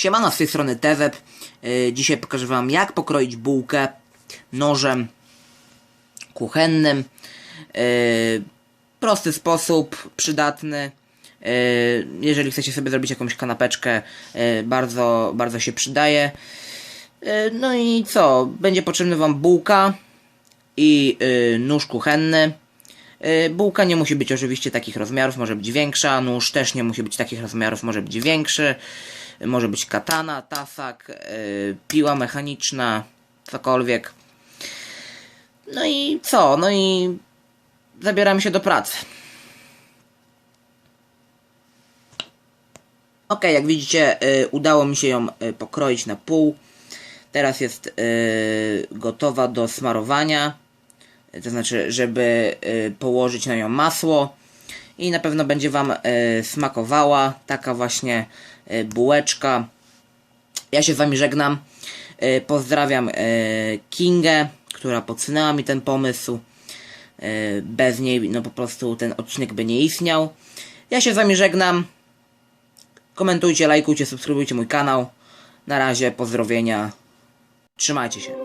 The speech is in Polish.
Siemano, z tej strony Tezep. Dzisiaj pokażę wam jak pokroić bułkę nożem kuchennym. Yy, Prosty sposób, przydatny. Yy, Jeżeli chcecie sobie zrobić jakąś kanapeczkę, yy, bardzo, bardzo się przydaje. No i co? Będzie potrzebny wam bułka i nóż kuchenny. Bułka nie musi być oczywiście takich rozmiarów, może być większa. Nóż też nie musi być takich rozmiarów, może być większy. Może być katana, tasak, yy, piła mechaniczna, cokolwiek. No i co? No i zabieramy się do pracy. Ok, jak widzicie, y, udało mi się ją y, pokroić na pół. Teraz jest gotowa do smarowania. To znaczy, żeby położyć na nią masło. I na pewno będzie Wam y, smakowała taka właśnie y, bułeczka. Ja się z Wami żegnam. Y, Pozdrawiam Kingę, która podsunęła mi ten pomysł. Bez niej, no po prostu ten odcinek by nie istniał. Ja się z Wami żegnam. Komentujcie, lajkujcie, subskrybujcie mój kanał. Na razie, pozdrowienia. Trzymajcie się.